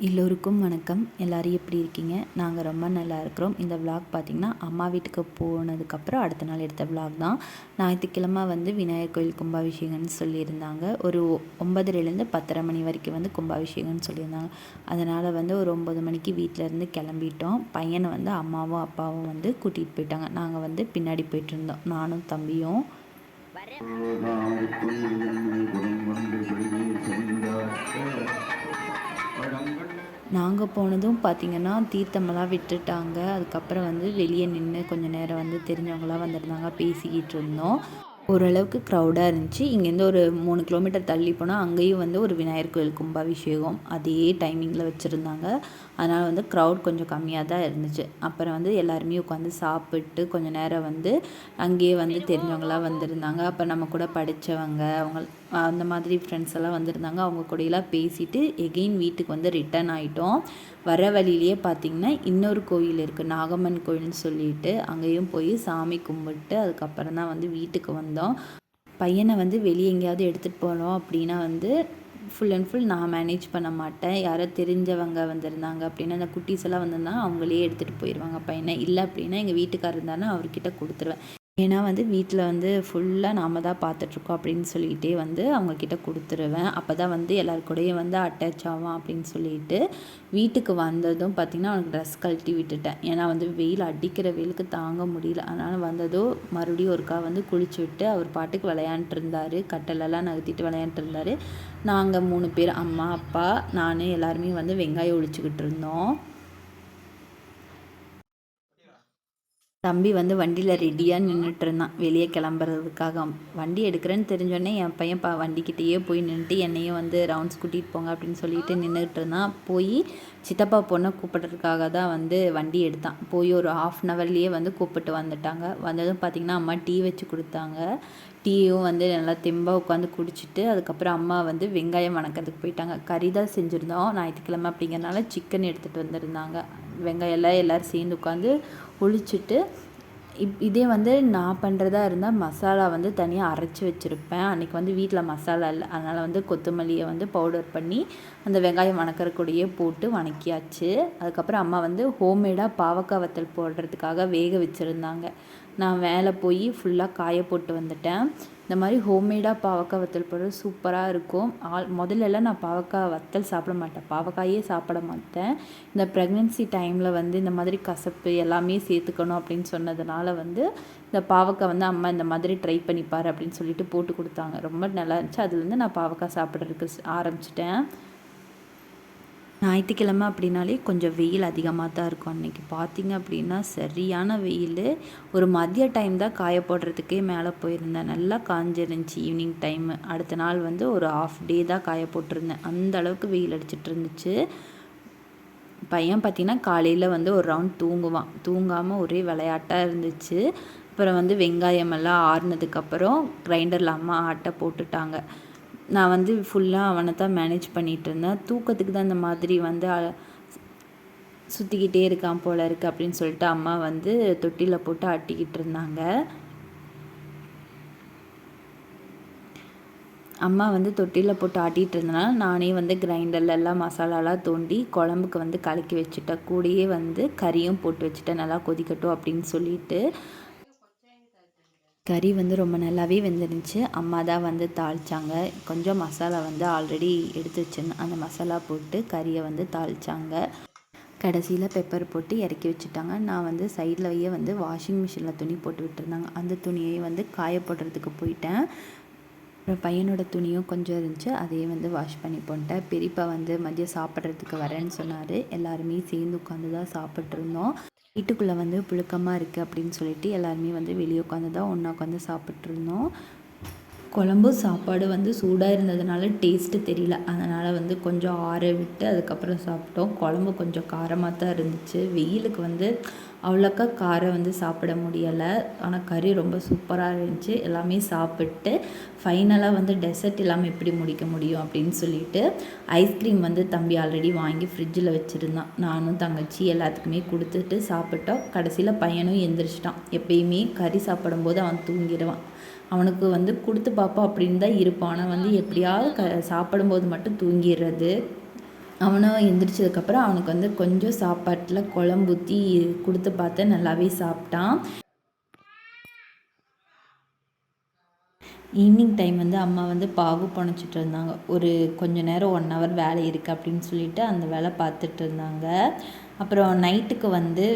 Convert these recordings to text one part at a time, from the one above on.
எல்லோருக்கும் வணக்கம். எல்லோரும் எப்படி இருக்கீங்க? நாங்கள் ரொம்ப நல்லா இருக்கிறோம். இந்த விலாக் பார்த்திங்கன்னா அம்மா வீட்டுக்கு போனதுக்கப்புறம் அடுத்த நாள் எடுத்த விலாக் தான். ஞாயிற்றுக்கிழமை வந்து விநாயகர் கோயில் கும்பாபிஷேகம்னு சொல்லியிருந்தாங்க. ஒரு ஒன்பதுலேருந்து பத்தரை மணி வரைக்கும் வந்து கும்பாபிஷேகம்னு சொல்லியிருந்தாங்க. அதனால் வந்து ஒரு ஒம்பது மணிக்கு வீட்டிலேருந்து கிளம்பிட்டோம். பையனை வந்து அம்மாவும் அப்பாவும் வந்து கூட்டிகிட்டு போயிட்டாங்க. நாங்கள் வந்து பின்னாடி போயிட்டுருந்தோம் நானும் தம்பியும். நாங்கள் போனதும் பார்த்திங்கன்னா தீர்த்தமெல்லாம் விட்டுட்டாங்க. அதுக்கப்புறம் வந்து வெளியே நின்று கொஞ்சம் நேரம் வந்து தெரிஞ்சவங்களாம் வந்திருந்தாங்க பேசிக்கிட்டு இருந்தோம். ஓரளவுக்கு க்ரௌடாக இருந்துச்சு. இங்கேருந்து ஒரு மூணு கிலோமீட்டர் தள்ளி போனால் அங்கேயும் வந்து ஒரு விநாயகர் கோயில் கும்பாபிஷேகம் அதே டைமிங்கில் வச்சுருந்தாங்க. அதனால் வந்து க்ரௌட் கொஞ்சம் கம்மியாக தான் இருந்துச்சு. அப்புறம் வந்து எல்லாருமே உட்காந்து சாப்பிட்டு கொஞ்சம் நேரம் வந்து அங்கேயே வந்து தெரிஞ்சவங்களாம் வந்திருந்தாங்க. அப்போ நம்ம கூட படித்தவங்க அவங்க அந்த மாதிரி ஃப்ரெண்ட்ஸ் எல்லாம் வந்திருந்தாங்க. அவங்க கூடயெல்லாம் பேசிவிட்டு எகெயின் வீட்டுக்கு வந்து ரிட்டர்ன் ஆகிட்டோம் வர வழியிலேயே பார்த்திங்கன்னா இன்னொரு கோயில் இருக்குது நாகம்மன் கோயில்னு சொல்லிட்டு அங்கேயும் போய் சாமி கும்பிட்டு அதுக்கப்புறம் தான் வந்து வீட்டுக்கு வந்தோம். பையனை வந்து வெளியே எங்கேயாவது எடுத்துகிட்டு போனோம் அப்படின்னா வந்து ஃபுல் அண்ட் ஃபுல் நான் மேனேஜ் பண்ண மாட்டேன். யாரோ தெரிஞ்சவங்க வந்திருந்தாங்க அப்படின்னா அந்த குட்டீஸ் எல்லாம் வந்திருந்தாங்க அவங்களே எடுத்துகிட்டு போயிடுவாங்க பையனை. இல்லை அப்படின்னா எங்கள் வீட்டுக்காரர் இருந்தாலும் அவர்கிட்ட கொடுத்துருவேன். ஏன்னா வந்து வீட்டில் வந்து ஃபுல்லாக நாம் தான் பார்த்துட்ருக்கோம் அப்படின்னு சொல்லிகிட்டே வந்து அவங்கக்கிட்ட கொடுத்துருவேன். அப்போ தான் வந்து எல்லாருக்கூடையும் வந்து அட்டாச் ஆவான் அப்படின்னு சொல்லிட்டு வீட்டுக்கு வந்ததும் பார்த்திங்கன்னா அவனுக்கு ட்ரெஸ் கழட்டி விட்டுட்டேன். ஏன்னா வந்து வெயில் அடிக்கிற வெயிலுக்கு தாங்க முடியல. அதனால் வந்ததும் மறுபடியும் ஒருக்கா வந்து குளிச்சு விட்டு அவர் பாட்டுக்கு விளையாண்ட்டு இருந்தார் கட்டலெல்லாம் நகர்த்திட்டு விளையாண்ட்டு இருந்தார் நாங்கள் மூணு பேர் அம்மா அப்பா நான் எல்லாருமே வந்து வெங்காயம் ஒழிச்சிக்கிட்டு இருந்தோம். தம்பி வந்து வண்டியில் ரெடியாக நின்றுட்டு இருந்தான் வெளியே கிளம்புறதுக்காக. வண்டி எடுக்கிறேன்னு தெரிஞ்சோடனே என் பையன் பா வண்டிக்கிட்டேயே போய் நின்றுட்டு என்னையும் வந்து ரவுண்ட்ஸ் கூட்டிகிட்டு போங்க அப்படின்னு சொல்லிட்டு நின்றுட்டு இருந்தான் போய் சித்தப்பா பொண்ணை கூப்பிட்றதுக்காக தான் வந்து வண்டி எடுத்தான். போய் ஒரு ஆஃப் அன் ஹவர்லேயே வந்து கூப்பிட்டு வந்துட்டாங்க. வந்ததும் பார்த்திங்கன்னா அம்மா டீ வச்சு கொடுத்தாங்க. டீயும் வந்து நல்லா தெம்பாக உட்காந்து குடிச்சிட்டு அதுக்கப்புறம் அம்மா வந்து வெங்காயம் வணக்கிறதுக்கு போயிட்டாங்க. கறி தான் செஞ்சுருந்தோம். ஞாயிற்றுக்கிழமை அப்படிங்கிறனால சிக்கன் எடுத்துகிட்டு வந்திருந்தாங்க. வெங்காயம் எல்லாம் எல்லோரும் சேர்ந்து உட்காந்து ஒழிச்சிட்டு இப் இதே வந்து நான் பண்ணுறதா இருந்தால் மசாலா வந்து தனியாக அரைச்சி வச்சுருப்பேன். அன்றைக்கி வந்து வீட்டில் மசாலா இல்லை. அதனால் வந்து கொத்தமல்லியை வந்து பவுடர் பண்ணி அந்த வெங்காயம் வணக்கறக்கூடியே போட்டு வணக்கியாச்சு. அதுக்கப்புறம் அம்மா வந்து ஹோம்மேடாக பாவக்காய் வத்தல் போடுறதுக்காக வேக வச்சுருந்தாங்க. நான் மேலே போய் ஃபுல்லாக காய போட்டு வந்துட்டேன். இந்த மாதிரி ஹோம்மேடாக பாவக்காய் வத்தல் போடுறது சூப்பராக இருக்கும். ஆல் முதல்லலாம் நான் பாவக்காய் வத்தல் சாப்பிட மாட்டேன். பாவக்காயே சாப்பிட மாட்டேன். இந்த ப்ரெக்னென்சி டைமில் வந்து இந்த மாதிரி கசப்பு எல்லாமே சேர்த்துக்கணும் அப்படின்னு சொன்னதுனால வந்து இந்த பாவக்காய் வந்து அம்மா இந்த மாதிரி ட்ரை பண்ணிப்பார் அப்படின்னு சொல்லிட்டு போட்டு கொடுத்தாங்க. ரொம்ப நல்லா இருந்துச்சு. அதுலேருந்து நான் பாவக்காய் சாப்பிட்றதுக்கு ஆரம்பிச்சிட்டேன். ஞாயிற்றுக்கிழமை அப்படின்னாலே கொஞ்சம் வெயில் அதிகமாக தான் இருக்கும். அன்றைக்கி பார்த்திங்க அப்படின்னா சரியான வெயில். ஒரு மதிய டைம் தான் காய போடுறதுக்கே மேலே போயிருந்தேன். நல்லா காஞ்சிருந்துச்சி ஈவினிங் டைமு அடுத்த நாள் வந்து ஒரு ஆஃப் டே தான் காய போட்டிருந்தேன். அந்த அளவுக்கு வெயில் அடிச்சிட்டு இருந்துச்சு. பையன் பார்த்திங்கன்னா காலையில் வந்து ஒரு ரவுண்ட் தூங்குவான். தூங்காமல் ஒரே விளையாட்டாக இருந்துச்சு. அப்புறம் வந்து வெங்காயமெல்லாம் ஆறுனதுக்கப்புறம் கிரைண்டரில் அம்மா ஆட்டை போட்டுட்டாங்க. நான் வந்து ஃபுல்லாக அவனை தான் மேனேஜ் பண்ணிகிட்டு இருந்தேன். தூக்கத்துக்கு தான் இந்த மாதிரி வந்து சுற்றிக்கிட்டே இருக்கான் போல இருக்குது அப்படின்னு சொல்லிட்டு அம்மா வந்து தொட்டியில் போட்டு ஆட்டிக்கிட்டு இருந்தாங்க. அம்மா வந்து தொட்டியில் போட்டு ஆட்டிகிட்டு இருந்தனால நானே வந்து கிரைண்டர்ல எல்லாம் மசாலாலாம் தோண்டி குழம்புக்கு வந்து கலக்கி வச்சுட்டேன். கூடயே வந்து கறியும் போட்டு வச்சுட்டேன். நல்லா கொதிக்கட்டும் அப்படின்னு சொல்லிட்டு கறி வந்து ரொம்ப நல்லாவே வெந்துருந்துச்சு. அம்மா தான் வந்து தாளித்தாங்க கொஞ்சம் மசாலா வந்து ஆல்ரெடி எடுத்து வச்சிருந்தேன் அந்த மசாலா போட்டு கறியை வந்து தாளித்தாங்க கடைசியில் பெப்பர் போட்டு இறக்கி வச்சுட்டாங்க. நான் வந்து சைட்லேயே வந்து வாஷிங் மிஷினில் துணி போட்டு விட்டுருந்தாங்க. அந்த துணியை வந்து காய போடுறதுக்கு போயிட்டேன். அப்புறம் பையனோட துணியும் கொஞ்சம் இருந்துச்சு அதையே வந்து வாஷ் பண்ணி போட்டேன் பெரியப்பா வந்து மதியம் சாப்பிட்றதுக்கு வரேன்னு சொன்னார். எல்லாருமே சேர்ந்து உட்காந்து தான் சாப்பிட்ருந்தோம் வீட்டுக்குள்ளே வந்து புழுக்கமாக இருக்குது அப்படின்னு சொல்லிட்டு எல்லாருமே வந்து வெளியே உட்காந்து தான் ஒன்றா உட்காந்து சாப்பிட்ருந்தோம் குழம்பு சாப்பாடு வந்து சூடாக இருந்ததுனால டேஸ்ட்டு தெரியல. அதனால் வந்து கொஞ்சம் ஆற விட்டு அதுக்கப்புறம் சாப்பிட்டோம். குழம்பு கொஞ்சம் காரமாக தான் இருந்துச்சு. வெயிலுக்கு வந்து அவ்வளோக்கா காரம் வந்து சாப்பிட முடியலை. ஆனால் கறி ரொம்ப சூப்பராக இருந்துச்சு. எல்லாமே சாப்பிட்டு ஃபைனலாக வந்து டெசர்ட் இல்லாமல் எப்படி முடிக்க முடியும் அப்படின்னு சொல்லிட்டு ஐஸ்கிரீம் வந்து தம்பி ஆல்ரெடி வாங்கி ஃப்ரிட்ஜில் வச்சுருந்தான். நானும் தங்கச்சி எல்லாத்துக்குமே கொடுத்துட்டு சாப்பிட்டோம். கடைசியில் பையனும் எந்திரிச்சிட்டான். எப்பயுமே கறி சாப்பிடும்போது அவன் தூங்கிடுவான். அவனுக்கு வந்து கொடுத்து பார்ப்போம் அப்படின்னு தான் இருப்பான். ஆனால் வந்து எப்படியாவது க சாப்பிடும்போது மட்டும் தூங்கிடுறது. அவனும் எந்திரிச்சதுக்கப்புறம் அவனுக்கு வந்து கொஞ்சம் சாப்பாட்டில் குழம்பு ஊற்றி கொடுத்து பார்த்து நல்லாவே சாப்பிட்டான். ஈவினிங் டைம் வந்து அம்மா வந்து பாவு புனைச்சிட்டு இருந்தாங்க. ஒரு கொஞ்சம் நேரம் ஒன் ஹவர் வேலை இருக்குது அப்படின்னு சொல்லிட்டு அந்த வேலை பார்த்துட்டு இருந்தாங்க. அப்புறம் நைட்டுக்கு வந்து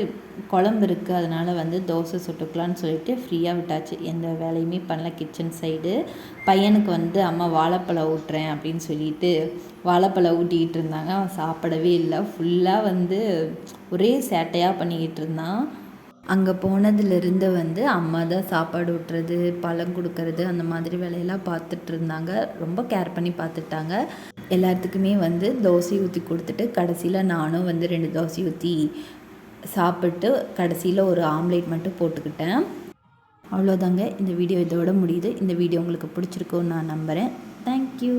குழம்பு இருக்குது அதனால் வந்து தோசை சுட்டுக்கலான்னு சொல்லிட்டு ஃப்ரீயாக விட்டாச்சு. எந்த வேலையுமே பண்ணல கிச்சன் சைடு பையனுக்கு வந்து அம்மா வாழைப்பழம் ஊட்டுறேன் அப்படின்னு சொல்லிட்டு வாழைப்பழம் ஊட்டிக்கிட்டு இருந்தாங்க. அவன் சாப்பிடவே இல்லை. ஃபுல்லாக வந்து ஒரே சேட்டையாக பண்ணிக்கிட்டு இருந்தான். அங்கே போனதுலேருந்து வந்து அம்மா தான் சாப்பாடு ஊட்டுறது பழம் கொடுக்கறது அந்த மாதிரி வேலையெல்லாம் பார்த்துட்டு இருந்தாங்க. ரொம்ப கேர் பண்ணி பார்த்துட்டாங்க. எல்லாத்துக்குமே வந்து தோசை ஊற்றி கொடுத்துட்டு கடைசியில் நானும் வந்து ரெண்டு தோசை ஊற்றி சாப்பிட்டு கடைசியில் ஒரு ஆம்லேட் மட்டும் போட்டுக்கிட்டேன். அவ்வளோதாங்க இந்த வீடியோ இதோட முடியுது. இந்த வீடியோ உங்களுக்கு பிடிச்சிருக்குன்னு நான் நம்புகிறேன் தேங்க்யூ